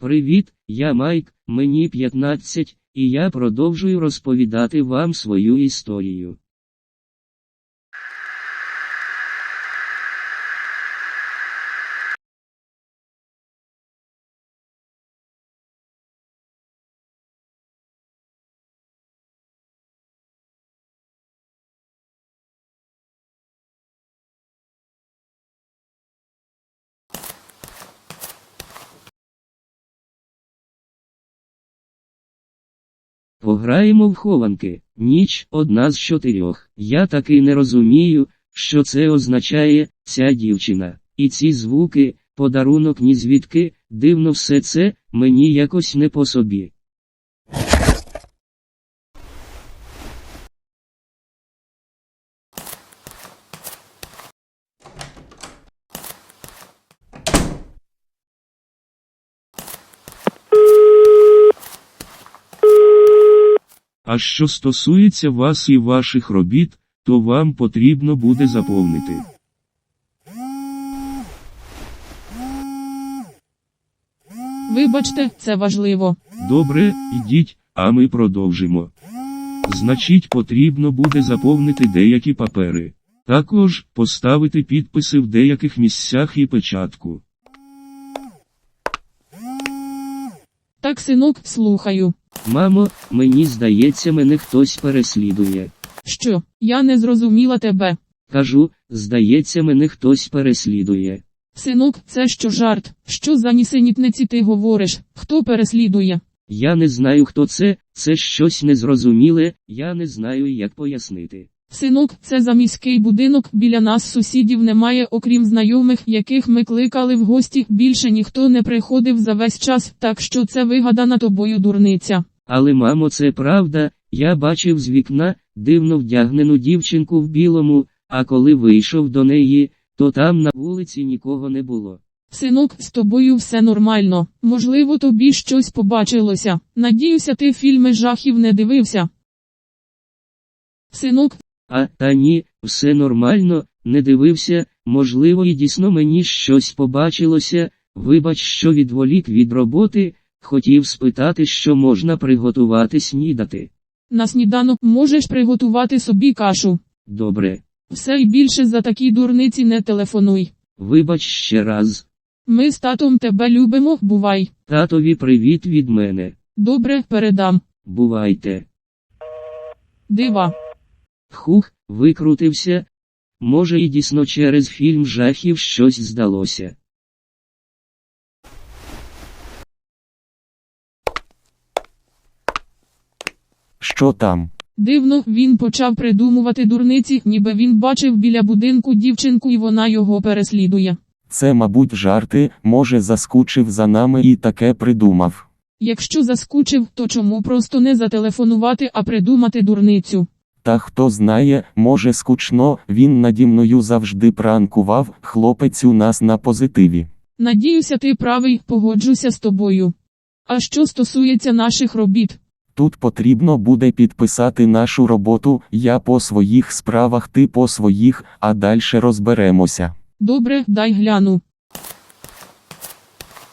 Привіт, я Майк, мені 15, і я продовжую розповідати вам свою історію. Пограємо в хованки. Ніч одна з чотирьох. Я таки не розумію, що це означає ця дівчина. І ці звуки, подарунок ні звідки, дивно все це, мені якось не по собі. А що стосується вас і ваших робіт, то вам потрібно буде заповнити. Вибачте, це важливо. Добре, ідіть, а ми продовжимо. Значить, потрібно буде заповнити деякі папери. Також поставити підписи в деяких місцях і печатку. Так, синок, слухаю. Мамо, мені здається, мене хтось переслідує. Що, я не зрозуміла тебе. Кажу, здається, мене хтось переслідує. Синок, це що жарт? Що за нісенітниці ти говориш? Хто переслідує? Я не знаю, хто це, це щось незрозуміле, я не знаю, як пояснити. Синок, це за міський будинок, біля нас сусідів немає, окрім знайомих, яких ми кликали в гості, більше ніхто не приходив за весь час, так що це вигадана тобою дурниця. Але, мамо, це правда, я бачив з вікна дивно вдягнену дівчинку в білому, а коли вийшов до неї, то там на вулиці нікого не було. Синок, з тобою все нормально. Можливо, тобі щось побачилося. Надіюся, ти фільми жахів не дивився. Синок, А та ні, все нормально, не дивився, можливо, і дійсно мені щось побачилося, вибач, що відволік від роботи, хотів спитати, що можна приготувати снідати. на сніданок можеш приготувати собі кашу. Добре, Все і більше за такі дурниці не телефонуй. вибач ще раз. Ми з татом тебе любимо, бувай. Татові привіт від мене. Добре, передам. Бувайте. Дива. Хух, викрутився. Може і дійсно через фільм жахів щось здалося. Що там? Дивно, він почав придумувати дурниці, ніби він бачив біля будинку дівчинку і вона його переслідує. Це, мабуть, жарти, може, заскучив за нами і таке придумав. Якщо заскучив, то чому просто не зателефонувати, а придумати дурницю? Та хто знає, може скучно, він наді мною завжди пранкував, хлопець у нас на позитиві. Надіюся, ти правий, погоджуся з тобою. А що стосується наших робіт, Тут потрібно буде підписати нашу роботу, я по своїх справах, ти по своїх, а далі розберемося. добре, дай гляну.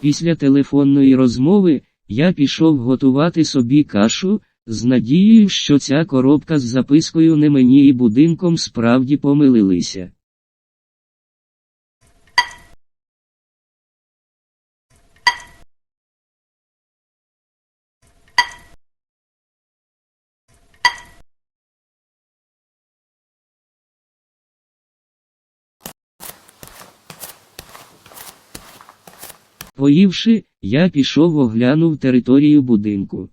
Після телефонної розмови я пішов готувати собі кашу, з надією, що ця коробка з запискою не мені і будинком справді помилилися. Поївши, я пішов оглянув територію будинку.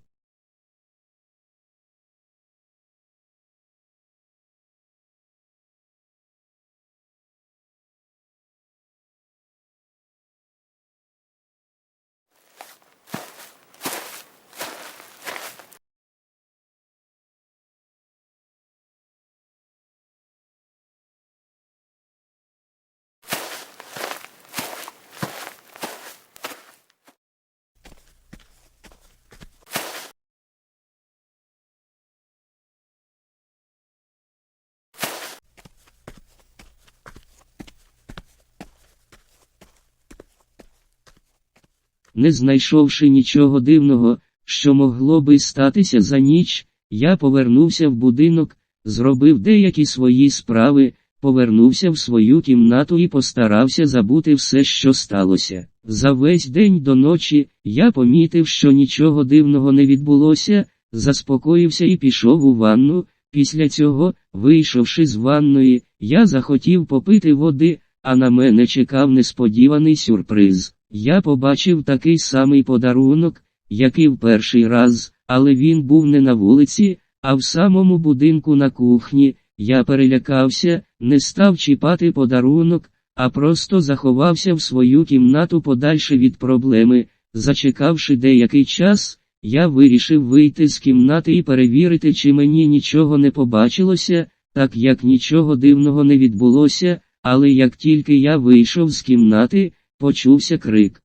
Не знайшовши нічого дивного, що могло би статися за ніч, я повернувся в будинок, зробив деякі свої справи, повернувся в свою кімнату і постарався забути все, що сталося. За весь день до ночі я помітив, що нічого дивного не відбулося, заспокоївся і пішов у ванну. Після цього, вийшовши з ванної, я захотів попити води, а на мене чекав несподіваний сюрприз. Я побачив такий самий подарунок, як і в перший раз, але він був не на вулиці, а в самому будинку на кухні. Я перелякався, не став чіпати подарунок, а просто заховався в свою кімнату подальше від проблеми. Зачекавши деякий час, я вирішив вийти з кімнати і перевірити, чи мені нічого не побачилося, так як нічого дивного не відбулося, але як тільки я вийшов з кімнати, почувся крик.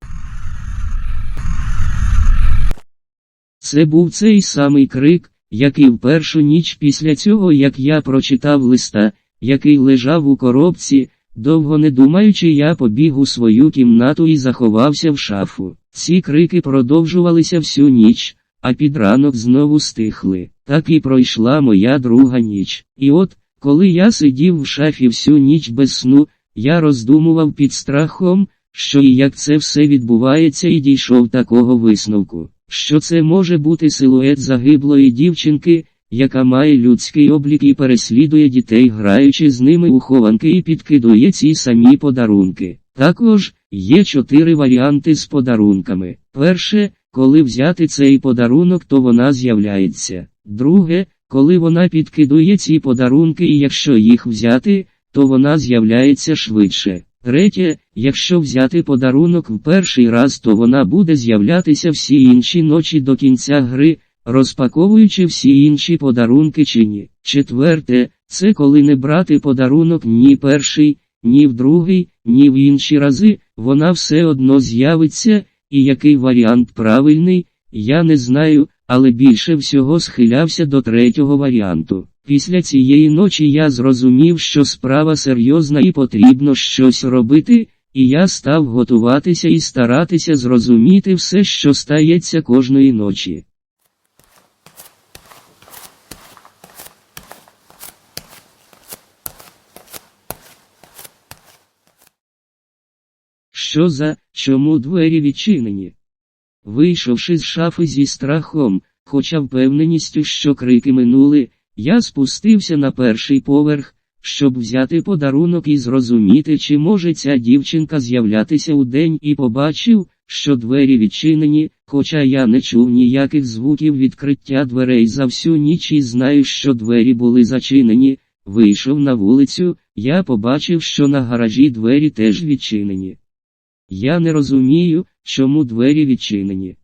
Це був цей самий крик, який в першу ніч після цього, як я прочитав листа, який лежав у коробці, довго не думаючи, я побіг у свою кімнату і заховався в шафу. Ці крики продовжувалися всю ніч, а під ранок знову стихли. Так і пройшла моя друга ніч. І от, коли я сидів в шафі всю ніч без сну, я роздумував під страхом, що і як це все відбувається, і дійшов такого висновку, що це може бути силует загиблої дівчинки, яка має людський облік і переслідує дітей, граючи з ними у хованки і підкидує ці самі подарунки. Також є чотири варіанти з подарунками. Перше, коли взяти цей подарунок, то вона з'являється. Друге, коли вона підкидує ці подарунки, і якщо їх взяти, то вона з'являється швидше. Третє, якщо взяти подарунок в перший раз, то вона буде з'являтися всі інші ночі до кінця гри, розпаковуючи всі інші подарунки чи ні. Четверте, це коли не брати подарунок ні перший, ні в другий, ні в інші рази, вона все одно з'явиться, і який варіант правильний, я не знаю, але більше всього схилявся до третього варіанту. Після цієї ночі я зрозумів, що справа серйозна і потрібно щось робити, і я став готуватися і старатися зрозуміти все, що стається кожної ночі. Що за, чому двері відчинені? Вийшовши з шафи зі страхом, хоча впевненістю, що крики минули, я спустився на перший поверх, щоб взяти подарунок і зрозуміти, чи може ця дівчинка з'являтися у день і побачив, що двері відчинені, хоча я не чув ніяких звуків відкриття дверей за всю ніч і знаю, що двері були зачинені. Вийшов на вулицю, я побачив, що на гаражі двері теж відчинені. Я не розумію, чому двері відчинені.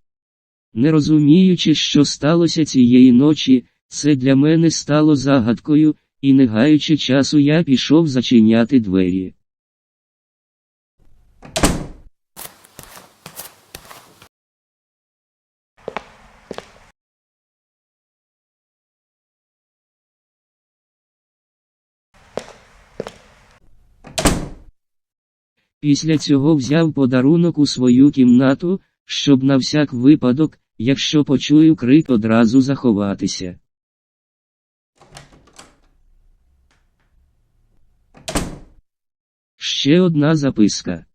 Не розуміючи, що сталося цієї ночі, це для мене стало загадкою, і не гаючи часу, я пішов зачиняти двері. Після цього взяв подарунок у свою кімнату, щоб на всяк випадок, якщо почую крик одразу заховатися. Ще одна записка.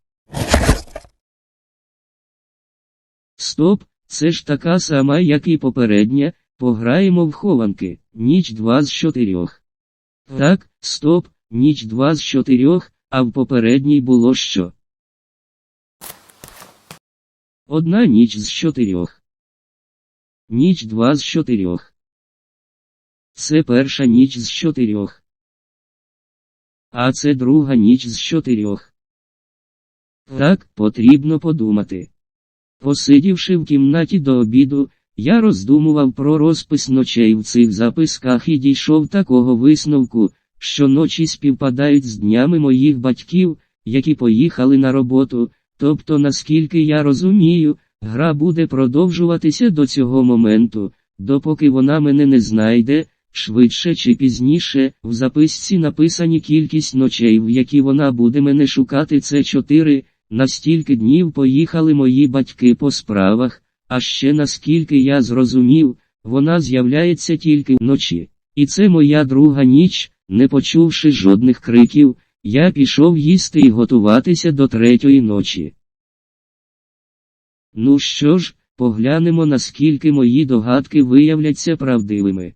Стоп, це ж така сама, як і попередня, пограємо в хованки, ніч два з чотирьох. Так, стоп, ніч два з чотирьох, а в попередній було що? Одна ніч з чотирьох. Ніч два з чотирьох. Це перша ніч з чотирьох. А це друга ніч з чотирьох. Так, потрібно подумати. Посидівши в кімнаті до обіду, я роздумував про розпис ночей в цих записках і дійшов такого висновку, що ночі співпадають з днями моїх батьків, які поїхали на роботу, тобто, наскільки я розумію, гра буде продовжуватися до цього моменту, допоки вона мене не знайде, швидше чи пізніше, в записці написані кількість ночей, в які вона буде мене шукати, це 4, на стільки днів поїхали мої батьки по справах, а ще наскільки я зрозумів, вона з'являється тільки вночі. І це моя друга ніч, не почувши жодних криків, я пішов їсти і готуватися до третьої ночі. Ну що ж, поглянемо наскільки мої догадки виявляться правдивими.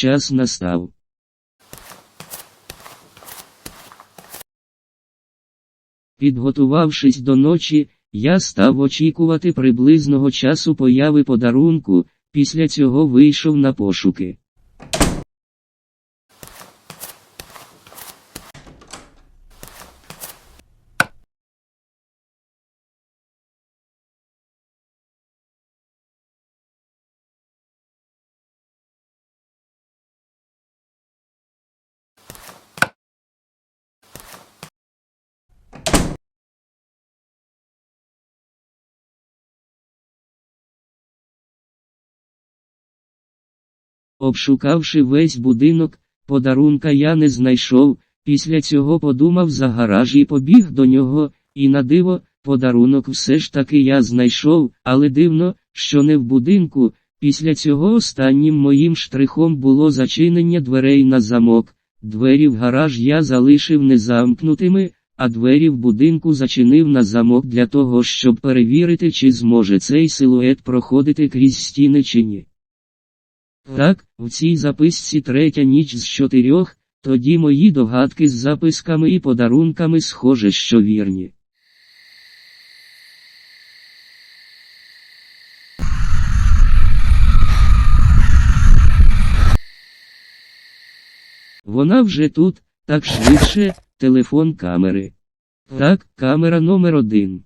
Час настав. Підготувавшись до ночі, я став очікувати приблизного часу появи подарунку, після цього вийшов на пошуки. Обшукавши весь будинок, подарунка я не знайшов, після цього подумав за гараж і побіг до нього, і на диво, подарунок все ж таки я знайшов, але дивно, що не в будинку, після цього останнім моїм штрихом було зачинення дверей на замок, двері в гараж я залишив незамкнутими, а двері в будинку зачинив на замок для того, щоб перевірити, чи зможе цей силует проходити крізь стіни чи ні. Так, в цій записці третя ніч з чотирьох, тоді мої догадки з записками і подарунками схоже, що вірні. Вона вже тут, так швидше, телефон камери. Так, камера номер один.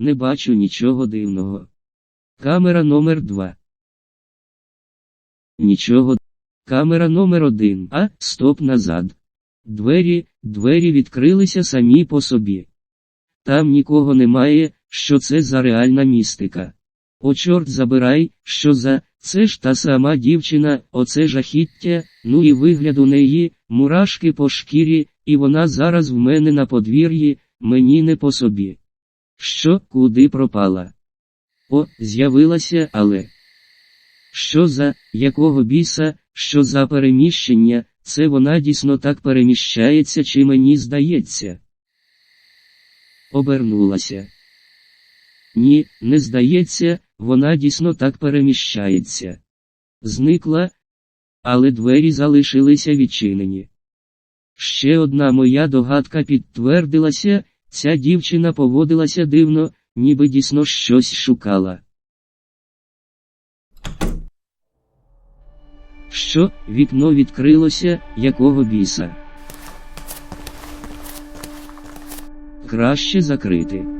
Не бачу нічого дивного. Камера номер 2. Нічого. Камера номер 1. А, стоп назад. Двері, двері відкрилися самі по собі. Там нікого немає, що це за реальна містика. О, чорт забирай, що за, це ж та сама дівчина, оце жахіття, ну і вигляд у неї, мурашки по шкірі, і вона зараз в мене на подвір'ї, мені не по собі. Що, куди пропала? О, з'явилася, але. Що за, якого біса, що за переміщення, це вона дійсно так переміщається, чи мені здається? Обернулася. Ні, не здається, вона дійсно так переміщається. Зникла, але двері залишилися відчинені. Ще одна моя догадка підтвердилася, ця дівчина поводилася дивно, ніби дійсно щось шукала. Що, вікно відкрилося, якого біса? Краще закрити.